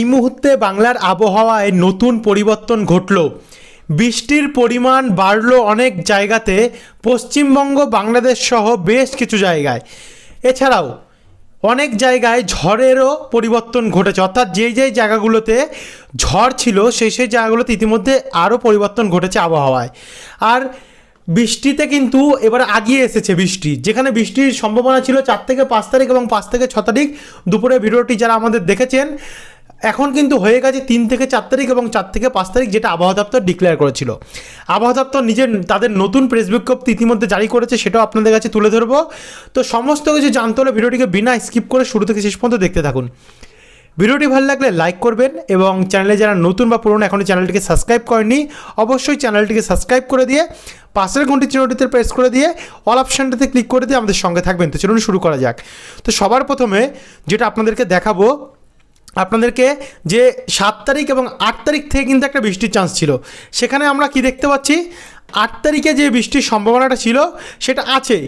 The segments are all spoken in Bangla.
এই মুহূর্তে বাংলার আবহাওয়ায় নতুন পরিবর্তন ঘটল। বৃষ্টির পরিমাণ বাড়লো অনেক জায়গাতে। পশ্চিমবঙ্গ, বাংলাদেশ সহ বেশ কিছু জায়গায়। এছাড়াও অনেক জায়গায় ঝড়েরও পরিবর্তন ঘটেছে। অর্থাৎ যেই যেই জায়গাগুলোতে ঝড় ছিল, সেই সেই জায়গাগুলোতে ইতিমধ্যে আরও পরিবর্তন ঘটেছে আবহাওয়ায়। আর বৃষ্টিতে কিন্তু এবার আগিয়ে এসেছে বৃষ্টি। যেখানে বৃষ্টির সম্ভাবনা ছিল চার থেকে পাঁচ তারিখ এবং পাঁচ থেকে ছ তারিখ। দুপুরে ভিডিওটি যারা আমাদের দেখেছেন এখন কিন্তু হয়ে গেছে তিন থেকে চার তারিখ এবং চার থেকে পাঁচ তারিখ যেটা আবহাওয়া দপ্তর ডিক্লেয়ার করেছিল। আবহাওয়া দপ্তর নিজের, তাদের নতুন প্রেস বিজ্ঞপ্তি ইতিমধ্যে জারি করেছে, সেটাও আপনাদের কাছে তুলে ধরবো। তো সমস্ত কিছু জানতে হলে ভিডিওটিকে বিনা স্কিপ করে শুরু থেকে শেষ পর্যন্ত দেখতে থাকুন। ভিডিওটি ভালো লাগলে লাইক করবেন এবং চ্যানেলে যারা নতুন বা পুরনো এখনও চ্যানেলটিকে সাবস্ক্রাইব করেনি অবশ্যই চ্যানেলটিকে সাবস্ক্রাইব করে দিয়ে, পাশের ঘন্টি চিহ্নটিতে প্রেস করে দিয়ে অল অপশানটাতে ক্লিক করে দিয়ে আমাদের সঙ্গে থাকবেন। তো চলুন শুরু করা যাক। তো সবার প্রথমে যেটা আপনাদেরকে দেখাবো আপনাদেরকে যে সাত তারিখ এবং আট তারিখ থেকে কিন্তু একটা বৃষ্টির চান্স ছিল। সেখানে আমরা কি দেখতে পাচ্ছি? আট তারিখে যে বৃষ্টির সম্ভাবনাটা ছিল, সেটা আছে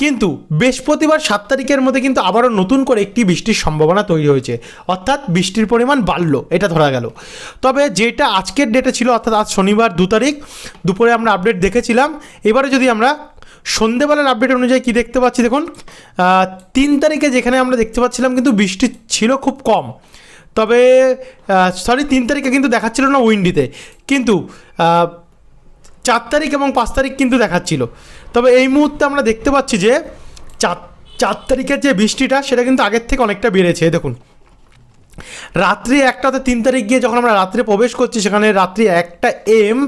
কিন্তু বৃহস্পতিবার সাত তারিখের মধ্যে কিন্তু আবারও নতুন করে একটি বৃষ্টির সম্ভাবনা তৈরি হয়েছে। অর্থাৎ বৃষ্টির পরিমাণ বাড়লো, এটা ধরা গেল। তবে যেটা আজকের ডেটে ছিল, অর্থাৎ আজ শনিবার দু তারিখ, দুপুরে আমরা আপডেট দেখেছিলাম। এবারে যদি আমরা সন্ধেবেলার আপডেট অনুযায়ী কি দেখতে পাচ্ছি দেখুন তিন তারিখে যেখানে আমরা দেখতে পাচ্ছিলাম কিন্তু বৃষ্টি ছিল খুব কম। তবে সরি তিন তারিখে কিন্তু দেখাচ্ছিল না উইন্ডিতে। কিন্তু চার তারিখ এবং পাঁচ তারিখ কিন্তু দেখাচ্ছিল। তবে এই মুহূর্তে আমরা দেখতে পাচ্ছি যে, চার চার তারিখের যে বৃষ্টিটা, সেটা কিন্তু আগের থেকে অনেকটা বেড়েছে, দেখুন। রাত্রি একটাতে তিন তারিখ গিয়ে যখন আমরা রাত্রে প্রবেশ করছি, সেখানে রাত্রি একটা এম,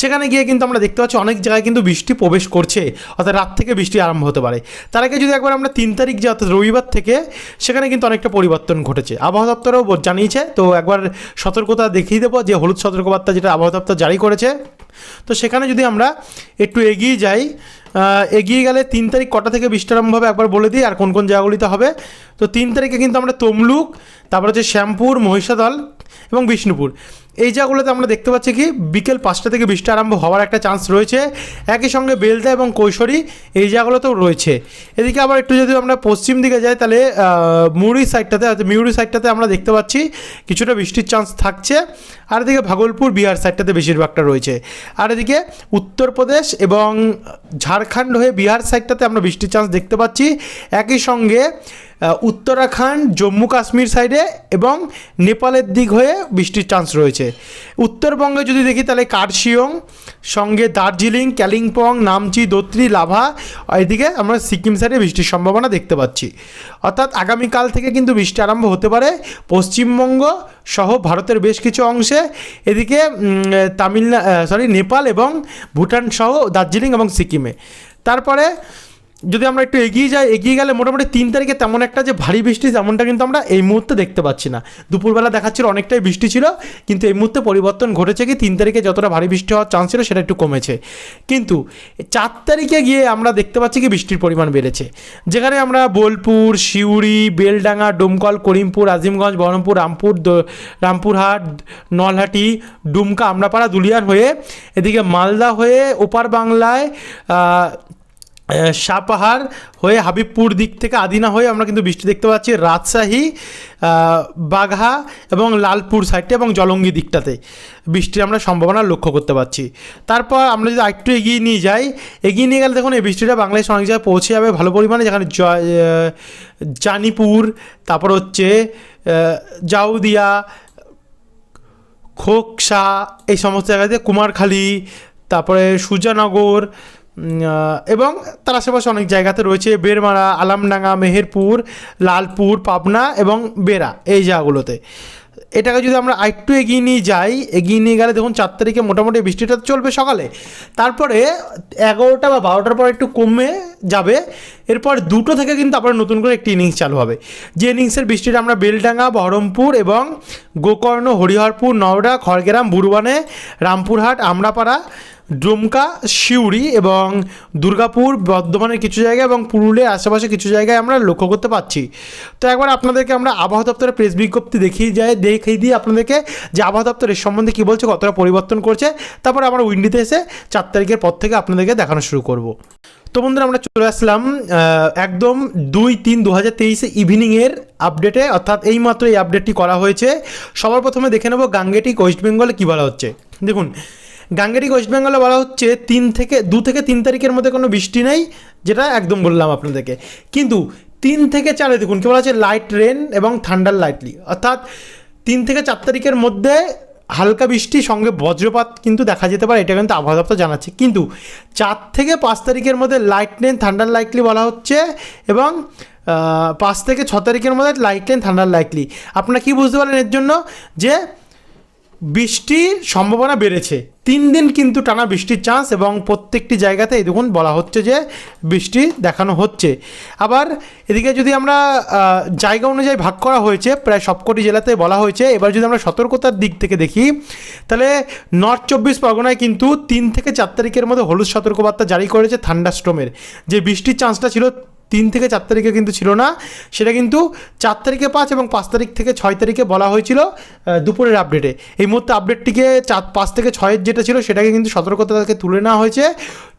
সেখানে গিয়ে কিন্তু আমরা দেখতে পাচ্ছি অনেক জায়গায় কিন্তু বৃষ্টি প্রবেশ করছে। অর্থাৎ রাত থেকে বৃষ্টি আরম্ভ হতে পারে। তার আগে যদি একবার আমরা তিন তারিখ যে অর্থাৎ রবিবার থেকে, সেখানে কিন্তু অনেকটা পরিবর্তন ঘটেছে। আবহাওয়া দপ্তরও জানিয়েছে। তো একবার সতর্কতা দেখিয়ে দেবো যে হলুদ সতর্কবার্তা যেটা আবহাওয়া দপ্তর জারি করেছে। তো সেখানে যদি আমরা একটু এগিয়ে যাই এগিয়ে গেলে তিন তারিখ কটা থেকে বিস্তারমভাবে একবার বলে দিই, আর কোন কোন জায়গাগুলিতে হবে। তো তিন তারিখে কিন্তু আমরা তমলুক, তারপর হচ্ছে শ্যামপুর, মহিষাদল এবং বিষ্ণুপুর। এই জায়গাগুলোতে আমরা দেখতে পাচ্ছি কি বিকেল পাঁচটা থেকে বৃষ্টি আরম্ভ হওয়ার একটা চান্স রয়েছে। একই সঙ্গে বেলদা এবং কৈশোরী এই জায়গাগুলোতেও রয়েছে। এদিকে আবার একটু যদি আমরা পশ্চিম দিকে যাই তাহলে মুড়ি সাইডটাতে অর্থাৎ মিউরি সাইডটাতে আমরা দেখতে পাচ্ছি কিছুটা বৃষ্টির চান্স থাকছে। আর এদিকে ভাগলপুর, বিহার সাইডটাতে বেশিরভাগটা রয়েছে। আর এদিকে উত্তরপ্রদেশ এবং ঝাড়খণ্ড হয়ে বিহার সাইডটাতে আমরা বৃষ্টির চান্স দেখতে পাচ্ছি। একই সঙ্গে উত্তরাখণ্ড, জম্মু কাশ্মীর সাইডে এবং নেপালের দিক হয়ে বৃষ্টির চান্স রয়েছে। উত্তরবঙ্গে যদি দেখি তাহলে কার্শিয়ং, সঙ্গে দার্জিলিং কালিম্পং নামচি, দোত্রি, লাভা এদিকে আমরা সিকিম সাইডে বৃষ্টির সম্ভাবনা দেখতে পাচ্ছি। অর্থাৎ আগামীকাল থেকে কিন্তু বৃষ্টি আরম্ভ হতে পারে। পশ্চিমবঙ্গ সহ ভারতের বেশ কিছু অংশে। এদিকে তামিলনা সরি নেপাল এবং ভুটান সহ দার্জিলিং এবং সিকিমে। তারপরে যদি আমরা একটু এগিয়ে যাই, এগিয়ে গেলে মোটামুটি তিন তারিখে তেমন একটা যে ভারী বৃষ্টি তেমনটা কিন্তু আমরা এই মুহূর্তে দেখতে পাচ্ছি না। দুপুরবেলা দেখাচ্ছিল অনেকটাই বৃষ্টি ছিল, কিন্তু এই মুহূর্তে পরিবর্তন ঘটেছে কি, তিন তারিখে যতটা ভারী বৃষ্টি হওয়ার চান্স ছিল সেটা একটু কমেছে। কিন্তু চার তারিখে গিয়ে আমরা দেখতে পাচ্ছি কি, বৃষ্টির পরিমাণ বেড়েছে। যেখানে আমরা বোলপুর, সিউড়ি, বেলডাঙ্গা, ডোমকল, করিমপুর, আজিমগঞ্জ, বহরমপুর, রামপুর রামপুরহাট, নলহাটি, ডুমকা, আমরাপাড়া, দুলিয়ার হয়ে এদিকে মালদা হয়ে ওপার বাংলায় সাপাহার হয়ে হাবিবপুর দিক থেকে আদিনা হয়ে আমরা কিন্তু বৃষ্টি দেখতে পাচ্ছি রাজশাহী বাঘা এবং লালপুর সাইডটা এবং জলঙ্গি দিকটাতে। বৃষ্টির আমরা সম্ভাবনা লক্ষ্য করতে পারছি। তারপর আমরা যদি আরেকটু এগিয়ে নিয়ে যাই, এগিয়ে নিয়ে গেলে দেখুন এই বৃষ্টিটা বাংলাদেশ অনেক জায়গায় পৌঁছে যাবে ভালো পরিমাণে। যেখানে জানিপুর, তারপর হচ্ছে জাউদিয়া, খোকসা, এই সমস্ত জায়গাতে কুমারখালী, তারপরে সুজানগর এবং তার আশেপাশে অনেক জায়গাতে রয়েছে বেরমারা আলামডাঙ্গা, মেহেরপুর, লালপুর, পাবনা এবং বেড়া এই জায়গাগুলোতে। এটাকে যদি আমরা আরেকটু এগিয়ে নিয়ে যাই, এগিয়ে নিয়ে গেলে দেখুন চার তারিখে মোটামুটি বৃষ্টিটা চলবে সকালে। তারপরে এগারোটা বা বারোটার পর একটু কমে যাবে। এরপর দুটো থেকে কিন্তু আবার নতুন করে একটি ইনিংস চালু হবে। যে ইনিংসের বৃষ্টিটা আমরা বেলডাঙ্গা, বহরমপুর এবং গোকর্ণ, হরিহরপুর, নওড়া, খড়গ্রাম বুরবানে রামপুরহাট, আমরাপাড়া, ডুমকা, সিউড়ি এবং দুর্গাপুর, বর্ধমানের কিছু জায়গা এবং পুরুলিয়ার আশেপাশে কিছু জায়গায় আমরা লক্ষ্য করতে পারছি। তো একবার আপনাদেরকে আমরা আবহাওয়া দপ্তরের প্রেস বিজ্ঞপ্তি দেখিয়ে যাই দেখিয়ে দিয়ে আপনাদেরকে যে আবহাওয়া দপ্তর এর সম্বন্ধে কী বলছে, কতটা পরিবর্তন করছে, তারপর আমরা উইন্ডিতে এসে চার তারিখের পর থেকে আপনাদেরকে দেখানো শুরু করব। তো বন্ধুরা, আমরা চলে আসলাম একদম দুই তিন দু হাজার তেইশে ইভিনিংয়ের আপডেটে অর্থাৎ এইমাত্র এই আপডেটটি করা হয়েছে। সবার প্রথমে দেখে নেব গাঙ্গেটিক ওয়েস্ট বেঙ্গলে কী বলা হচ্ছে। দেখুন, গাঙ্গেটিক ওয়েস্ট বেঙ্গলে বলা হচ্ছে তিন থেকে, দু থেকে তিন তারিখের মধ্যে কোনো বৃষ্টি নেই, যেটা একদম বললাম আপনাদেরকে। কিন্তু তিন থেকে চারে দেখুন, কী বলা হচ্ছে? লাইট রেন এবং থান্ডার লাইটলি অর্থাৎ তিন থেকে চার তারিখের মধ্যে হালকা বৃষ্টি সঙ্গে বজ্রপাত কিন্তু দেখা যেতে পারে, এটা কিন্তু আবহাওয়া দপ্তর জানাচ্ছে। কিন্তু চার থেকে পাঁচ তারিখের মধ্যে লাইট রেন থান্ডার লাইটলি বলা হচ্ছে এবং পাঁচ থেকে ছ তারিখের মধ্যে লাইট লেন থান্ডার লাইটলি আপনারা কি বুঝতে পারেন এর জন্য? যে বৃষ্টির সম্ভাবনা বেড়েছে। তিন দিন কিন্তু টানা বৃষ্টির চান্স এবং প্রত্যেকটি জায়গাতে দেখুন বলা হচ্ছে যে বৃষ্টি দেখানো হচ্ছে। আবার এদিকে যদি আমরা জায়গা অনুযায়ী ভাগ করা হয়েছে, প্রায় সবকটি জেলাতে বলা হয়েছে, এবার যদি আমরা সতর্কতার দিক থেকে দেখি, তাহলে নর্থ চব্বিশ পরগনায় কিন্তু তিন থেকে চার তারিখের মধ্যে হলুদ সতর্কবার্তা জারি করেছে থান্ডাস্ট্রোমের। যে বৃষ্টির চান্সটা ছিল তিন থেকে চার তারিখে কিন্তু ছিল না। সেটা কিন্তু চার তারিখে পাঁচ এবং পাঁচ তারিখ থেকে ছয় তারিখে বলা হয়েছিল দুপুরের আপডেটে এই মুহূর্তে আপডেটটিকে চার, পাঁচ থেকে ছয়ের যেটা ছিল সেটাকে কিন্তু সতর্কতা থেকে তুলে নেওয়া হয়েছে।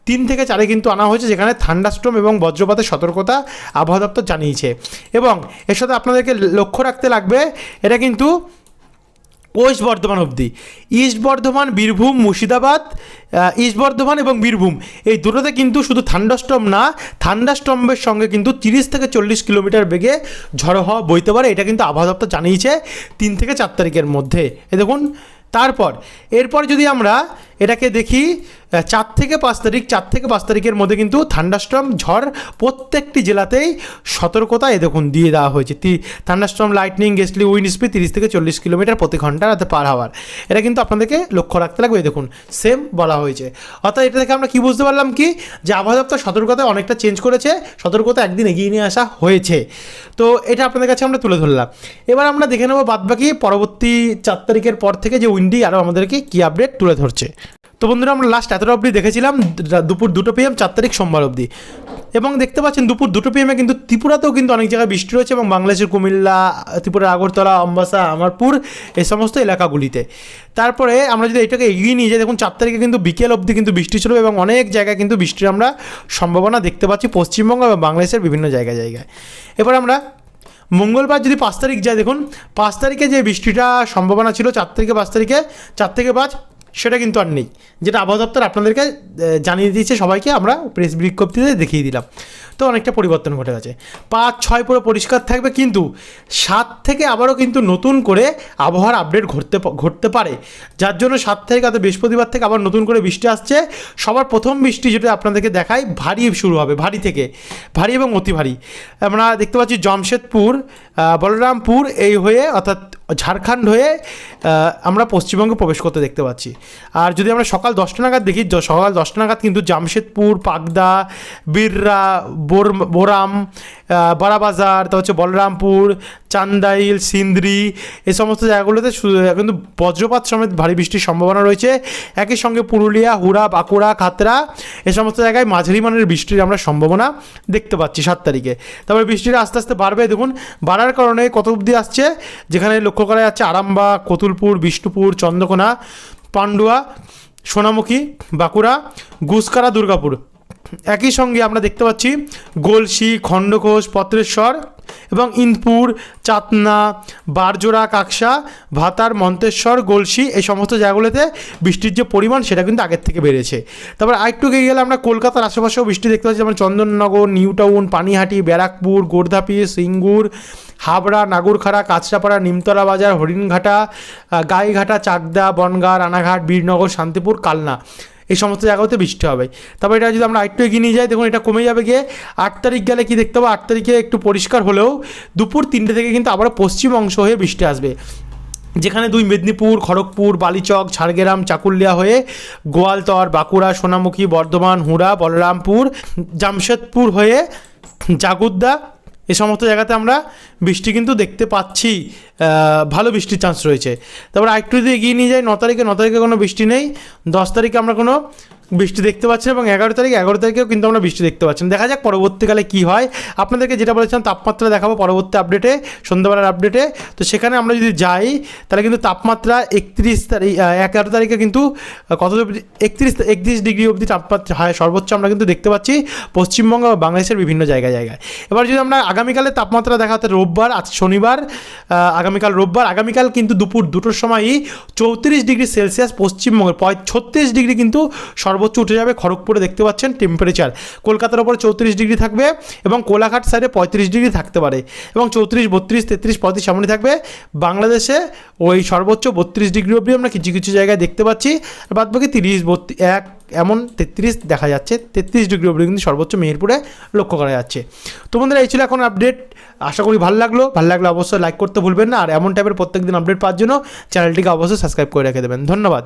তিন থেকে চারে কিন্তু আনা হয়েছে, যেখানে থান্ডাস্ট্রোম এবং বজ্রপাতের সতর্কতা আবহাওয়া দপ্তর জানিয়েছে। এবং এর সাথে আপনাদেরকে লক্ষ্য রাখতে লাগবে, এটা কিন্তু ওয়েস্ট বর্ধমান অবধি। ইস্ট বর্ধমান, বীরভূম, মুর্শিদাবাদ ইস্ট বর্ধমান এবং বীরভূম। এই দুটোতে কিন্তু শুধু থান্ডাস্টম না থান্ডাস্টম্বের সঙ্গে কিন্তু তিরিশ থেকে চল্লিশ কিলোমিটার বেগে ঝড়ো হওয়া বইতে পারে। এটা কিন্তু আবহাওয়া দপ্তর জানিয়েছে তিন থেকে চার তারিখের মধ্যে। এ দেখুন, তারপর, এরপর যদি আমরা এটাকে দেখি চার থেকে পাঁচ তারিখ, চার থেকে পাঁচ তারিখের মধ্যে কিন্তু থান্ডাস্ট্রম ঝড় প্রত্যেকটি জেলাতেই সতর্কতা এ দেখুন দিয়ে দেওয়া হয়েছে। তি thunderstorm lightning gustily wind speed তিরিশ থেকে চল্লিশ কিলোমিটার প্রতি ঘণ্টা রাতে পার হওয়ার এটা কিন্তু আপনাদেরকে লক্ষ্য রাখতে লাগবে দেখুন সেম বলা হয়েছে। অর্থাৎ এটা থেকে আমরা কি বুঝতে পারলাম কি? যে আবহাওয়া দপ্তর সতর্কতা অনেকটা চেঞ্জ করেছে, সতর্কতা একদিন এগিয়ে নিয়ে আসা হয়েছে। তো এটা আপনাদের কাছে আমরা তুলে ধরলাম। এবার আমরা দেখে নেব বাদবাকি পরবর্তী চার তারিখের পর থেকে যে উইন্ডি আরও আমাদেরকে কী আপডেট তুলে ধরছে। তো বন্ধুরা, আমরা লাস্ট এতটা অবধি দেখেছিলাম দুপুর দুটো পিএম চার তারিখ সোমবার অবধি। এবং দেখতে পাচ্ছেন, দুপুর দুটো পিএমে কিন্তু ত্রিপুরাতেও কিন্তু অনেক জায়গায় বৃষ্টি রয়েছে এবং বাংলাদেশের কুমিল্লা, ত্রিপুরার আগরতলা, অম্বাসা, আমারপুর, এই সমস্ত এলাকাগুলিতে। তারপরে আমরা যদি এটাকে এগিয়ে নিয়ে যাই, দেখুন, চার তারিখে কিন্তু বিকেল অবধি কিন্তু বৃষ্টি ছিল এবং অনেক জায়গায় কিন্তু বৃষ্টির আমরা সম্ভাবনা দেখতে পাচ্ছি পশ্চিমবঙ্গ এবং বাংলাদেশের বিভিন্ন জায়গায় জায়গায়। এবার আমরা মঙ্গলবার যদি পাঁচ তারিখ যায় দেখুন, পাঁচ তারিখে যে বৃষ্টিটা সম্ভাবনা ছিল, চার থেকে পাঁচ তারিখে, চার থেকে পাঁচ সেটা কিন্তু আর নেই। যেটা আবহাওয়া দপ্তর আপনাদেরকে জানিয়ে দিয়েছে, সবাইকে আমরা প্রেস বিজ্ঞপ্তিতে দেখিয়ে দিলাম। তো অনেকটা পরিবর্তন ঘটে গেছে। পাঁচ ছয় পুরো পরিষ্কার থাকবে, কিন্তু সাত থেকে আবারও কিন্তু নতুন করে আবহাওয়ার আপডেট ঘটতে ঘটতে পারে। যার জন্য সাত থেকে অর্থাৎ বৃহস্পতিবার থেকে আবার নতুন করে বৃষ্টি আসছে। সবার প্রথম বৃষ্টি যেটা আপনাদেরকে দেখাই, ভারী শুরু হবে, ভারী থেকে। ভারী এবং অতি ভারী। আমরা দেখতে পাচ্ছি জমশেদপুর বলরামপুর এই হয়ে অর্থাৎ ঝাড়খণ্ড হয়ে আমরা পশ্চিমবঙ্গে প্রবেশ করতে দেখতে পাচ্ছি। আর যদি আমরা সকাল দশটা নাগাদ দেখি সকাল দশটা নাগাদ কিন্তু জামশেদপুর, পাগদা, বিররা বোর বোরাম বারাবাজার তা হচ্ছে বলরামপুর, চান্দাইল, সিন্দ্রি, এই সমস্ত জায়গাগুলোতে কিন্তু বজ্রপাত সমেত ভারী বৃষ্টির সম্ভাবনা রয়েছে। একই সঙ্গে পুরুলিয়া, হুড়া, বাঁকুড়া, খাতড়া এ সমস্ত জায়গায় মাঝারি মানের বৃষ্টির আমরা সম্ভাবনা দেখতে পাচ্ছি সাত তারিখে। তারপরে বৃষ্টিটা আস্তে আস্তে বাড়বে। দেখুন, বাড়ার কারণে কত অবধি আসছে? যেখানে লক্ষ্য করা যাচ্ছে আরামবাগ, কতুলপুর, বিষ্ণুপুর, চন্দ্রকোনা, পান্ডুয়া, সোনামুখী, বাঁকুড়া, গুসকারা, দুর্গাপুর। একই সঙ্গে আমরা দেখতে পাচ্ছি গোলসি, খণ্ডঘোষ, পত্রেশ্বর এবং ইন্দপুর চাতনা, বারজোড়া, কাকসা, ভাতার, মন্তেশ্বর, গলসি এই সমস্ত জায়গাগুলোতে বৃষ্টির যে পরিমাণ সেটা কিন্তু আগের থেকে বেড়েছে। তারপর আরেকটু গিয়ে গেলে আমরা কলকাতার আশেপাশেও বৃষ্টি দেখতে পাচ্ছি, যেমন চন্দননগর নিউ টাউন পানিহাটি, ব্যারাকপুর, গোর্ধাপি, সিঙ্গুর, হাবড়া, নাগুরখাড়া, কাঁচরাপাড়া, নিমতলা বাজার, হরিণঘাটা গাইঘাটা, চাকদা, বনগাঁ, রানাঘাট, বীরনগর, শান্তিপুর, কালনা। এই সমস্ত জায়গাতে বৃষ্টি হবে। তারপর এটা যদি আমরা আরেকটু এগিয়ে নিয়ে যাই, দেখুন এটা কমে যাবে গিয়ে আট তারিখ গেলে কি দেখতে পাবো? আট তারিখে একটু পরিষ্কার হলেও দুপুর তিনটে থেকে কিন্তু আবার পশ্চিম অংশ হয়ে বৃষ্টি আসবে। যেখানে দুই মেদিনীপুর, খড়গপুর, বালিচক, ঝাড়গ্রাম, চাকুলিয়া হয়ে গোয়ালতর, বাঁকুড়া, সোনামুখী, বর্ধমান, হুড়া, বলরামপুর, জামশেদপুর হয়ে জাগুদ্দা এই সমস্ত জায়গাতে আমরা বৃষ্টি কিন্তু দেখতে পাচ্ছি ভালো বৃষ্টির চান্স রয়েছে। তারপর আরেকটু যদি এগিয়ে নিয়ে যাই, ন তারিখে ন তারিখে কোনো বৃষ্টি নেই, দশ তারিখে আমরা কোনো বৃষ্টি দেখতে পাচ্ছেন এবং এগারো তারিখ, এগারো তারিখেও কিন্তু আমরা বৃষ্টি দেখতে পাচ্ছেন দেখা যাক পরবর্তীকালে কি হয়। আপনাদেরকে যেটা বলেছিলাম, তাপমাত্রা দেখাবো পরবর্তী আপডেটে সন্ধ্যাবেলার আপডেটে তো সেখানে আমরা যদি যাই, তাহলে কিন্তু তাপমাত্রা একত্রিশ তারিখ এগারো তারিখে কিন্তু কত একত্রিশ একত্রিশ ডিগ্রি অবধি তাপমাত্রা হয়। সর্বোচ্চ আমরা কিন্তু দেখতে পাচ্ছি পশ্চিমবঙ্গ বা বাংলাদেশের বিভিন্ন জায়গায় জায়গায়। এবার যদি আমরা আগামীকালের তাপমাত্রা দেখা হতে রোববার, আজ শনিবার আগামীকাল রোববার, আগামীকাল কিন্তু দুপুর দুটোর সময়ই চৌত্রিশ ডিগ্রি সেলসিয়াস পশ্চিমবঙ্গের ছত্রিশ ডিগ্রি কিন্তু সর্বোচ্চ উঠে যাবে খড়গপুরে, দেখতে পাচ্ছেন টেম্পারেচার কলকাতার ওপর চৌত্রিশ ডিগ্রি থাকবে এবং কোলাঘাট সাইডে পঁয়ত্রিশ ডিগ্রি থাকতে পারে এবং চৌত্রিশ, বত্রিশ, তেত্রিশ পঁয়ত্রিশ সামনে থাকবে। বাংলাদেশে ওই সর্বোচ্চ বত্রিশ ডিগ্রি অবধি আমরা কিছু কিছু জায়গায় দেখতে পাচ্ছি। বাদ বাকি তিরিশ, বত্রিশ, এক, এমন তেত্রিশ দেখা যাচ্ছে। তেত্রিশ ডিগ্রি অবধি কিন্তু সর্বোচ্চ মেহেরপুরে লক্ষ্য করা যাচ্ছে। তো বন্ধুরা, এই ছিল এখন আপডেট আশা করি ভালো লাগল। ভালো লাগলে অবশ্যই লাইক করতে ভুলবেন না। আর এমন টাইপের প্রত্যেকদিন আপডেট পাওয়ার জন্য চ্যানেলটিকে অবশ্যই সাবস্ক্রাইব করে রেখে দেবেন। ধন্যবাদ।